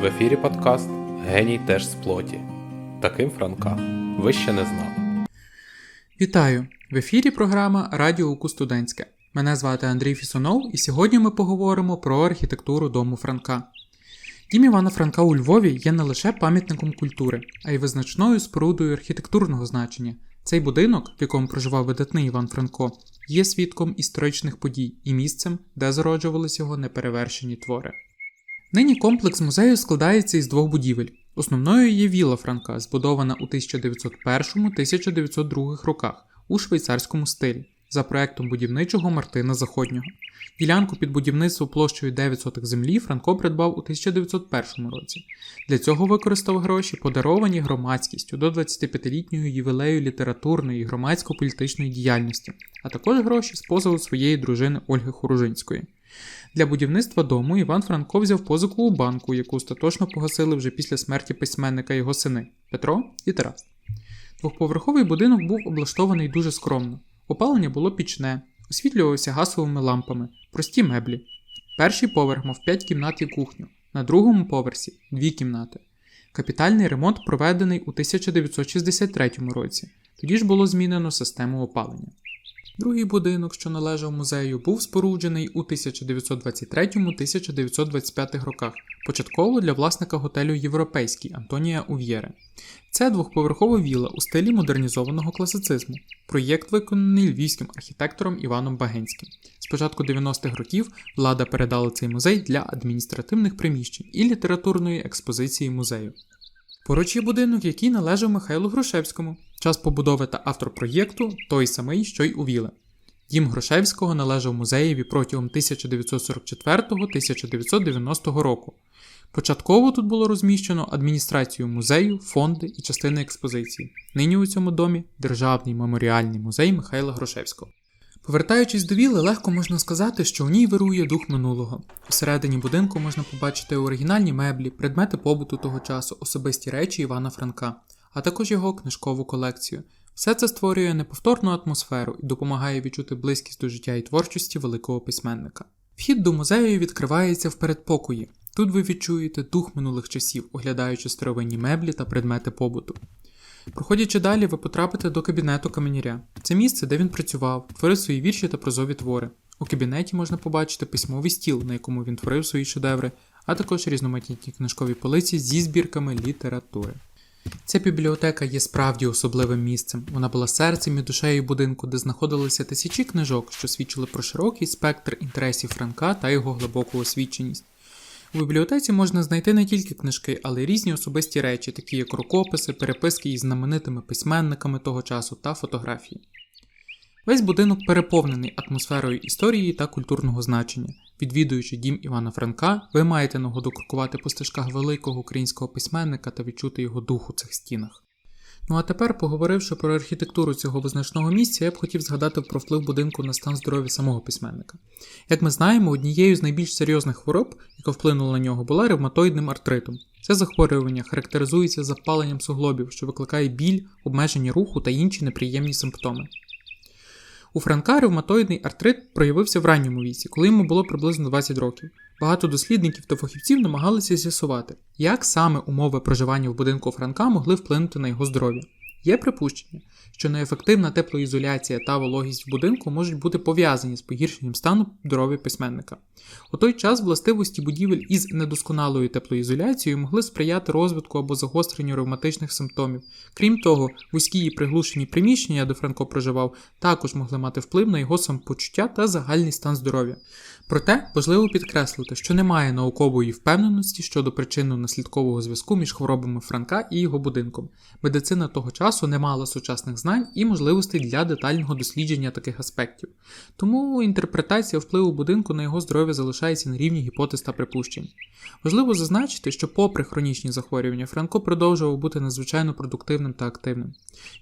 В ефірі подкаст Геній теж з плоті. Таким Франка ви ще не знали. Вітаю! В ефірі програма Радіо УКУ Студентське. Мене звати Андрій Фісонов, і сьогодні ми поговоримо про архітектуру дому Франка. Дім Івана Франка у Львові є не лише пам'ятником культури, а й визначною спорудою архітектурного значення. Цей будинок, в якому проживав видатний Іван Франко, є свідком історичних подій і місцем, де зароджувались його неперевершені твори. Нині комплекс музею складається із двох будівель. Основною є віла Франка, збудована у 1901-1902 роках у швейцарському стилі за проектом будівничого Мартина Заходнього. Ділянку під будівництво площею 9 сотих землі Франко придбав у 1901 році. Для цього використав гроші, подаровані громадськістю до 25-літнього ювілею літературної і громадсько-політичної діяльності, а також гроші з позову своєї дружини Ольги Хоружинської. Для будівництва дому Іван Франко взяв позику у банку, яку остаточно погасили вже після смерті письменника його сини Петро і Тарас. Двохповерховий будинок був облаштований дуже скромно. Опалення було пічне, освітлювався гасовими лампами, прості меблі. Перший поверх мав 5 кімнат і кухню, на другому поверсі 2 кімнати. Капітальний ремонт проведений у 1963 році. Тоді ж було змінено систему опалення. Другий будинок, що належав музею, був споруджений у 1923-1925 роках, початково для власника готелю Європейський Антонія Ув'єре. Це двохповерхова віла у стилі модернізованого класицизму. Проєкт виконаний львівським архітектором Іваном Багенським. З початку 90-х років влада передала цей музей для адміністративних приміщень і літературної експозиції музею. Поруч є будинок, який належав Михайлу Грушевському, час побудови та автор проєкту той самий, що й у Віле. Дім Грушевського належав музеєві протягом 1944-1990 року. Початково тут було розміщено адміністрацію музею, фонди і частини експозиції. Нині у цьому домі Державний меморіальний музей Михайла Грушевського. Повертаючись до віли, легко можна сказати, що у ній вирує дух минулого. Усередині будинку можна побачити оригінальні меблі, предмети побуту того часу, особисті речі Івана Франка, а також його книжкову колекцію. Все це створює неповторну атмосферу і допомагає відчути близькість до життя і творчості великого письменника. Вхід до музею відкривається в передпокої. Тут ви відчуєте дух минулих часів, оглядаючи старовинні меблі та предмети побуту. Проходячи далі, ви потрапите до кабінету каменяря. Це місце, де він працював, творив свої вірші та прозові твори. У кабінеті можна побачити письмовий стіл, на якому він творив свої шедеври, а також різноманітні книжкові полиці зі збірками літератури. Ця бібліотека є справді особливим місцем. Вона була серцем і душею будинку, де знаходилися тисячі книжок, що свідчили про широкий спектр інтересів Франка та його глибоку освіченість. У бібліотеці можна знайти не тільки книжки, але й різні особисті речі, такі як рукописи, переписки із знаменитими письменниками того часу та фотографії. Весь будинок переповнений атмосферою історії та культурного значення. Відвідуючи дім Івана Франка, ви маєте нагоду крокувати по стежках великого українського письменника та відчути його дух у цих стінах. Ну а тепер, поговоривши про архітектуру цього визначного місця, я б хотів згадати про вплив будинку на стан здоров'я самого письменника. Як ми знаємо, однією з найбільш серйозних хвороб, яка вплинула на нього, була ревматоїдним артритом. Це захворювання характеризується запаленням суглобів, що викликає біль, обмеження руху та інші неприємні симптоми. У Франка ревматоїдний артрит проявився в ранньому віці, коли йому було приблизно 20 років. Багато дослідників та фахівців намагалися з'ясувати, як саме умови проживання в будинку Франка могли вплинути на його здоров'я. Є припущення, що неефективна теплоізоляція та вологість в будинку можуть бути пов'язані з погіршенням стану здоров'я письменника. У той час властивості будівель із недосконалою теплоізоляцією могли сприяти розвитку або загостренню ревматичних симптомів. Крім того, вузькі і приглушені приміщення, де Франко проживав, також могли мати вплив на його самопочуття та загальний стан здоров'я. Проте важливо підкреслити, що немає наукової впевненості щодо причинно-наслідкового зв'язку між хворобами Франка і його будинком. Медицина того часу не мала сучасних знань і можливостей для детального дослідження таких аспектів. Тому інтерпретація впливу будинку на його здоров'я залишається на рівні гіпотез та припущень. Важливо зазначити, що, попри хронічні захворювання, Франко продовжував бути надзвичайно продуктивним та активним.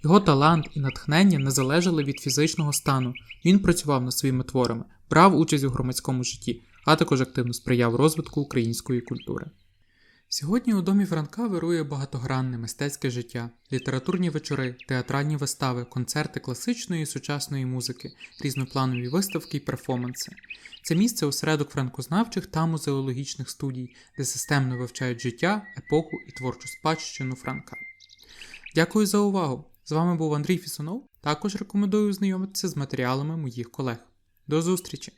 Його талант і натхнення не залежали від фізичного стану, він працював над своїми творами брав участь у громадському житті, а також активно сприяв розвитку української культури. Сьогодні у домі Франка вирує багатогранне мистецьке життя, літературні вечори, театральні вистави, концерти класичної і сучасної музики, різнопланові виставки і перформанси. Це місце осередок франкознавчих та музеологічних студій, де системно вивчають життя, епоху і творчу спадщину Франка. Дякую за увагу! З вами був Андрій Фісунов. Також рекомендую ознайомитися з матеріалами моїх колег. До зустрічі!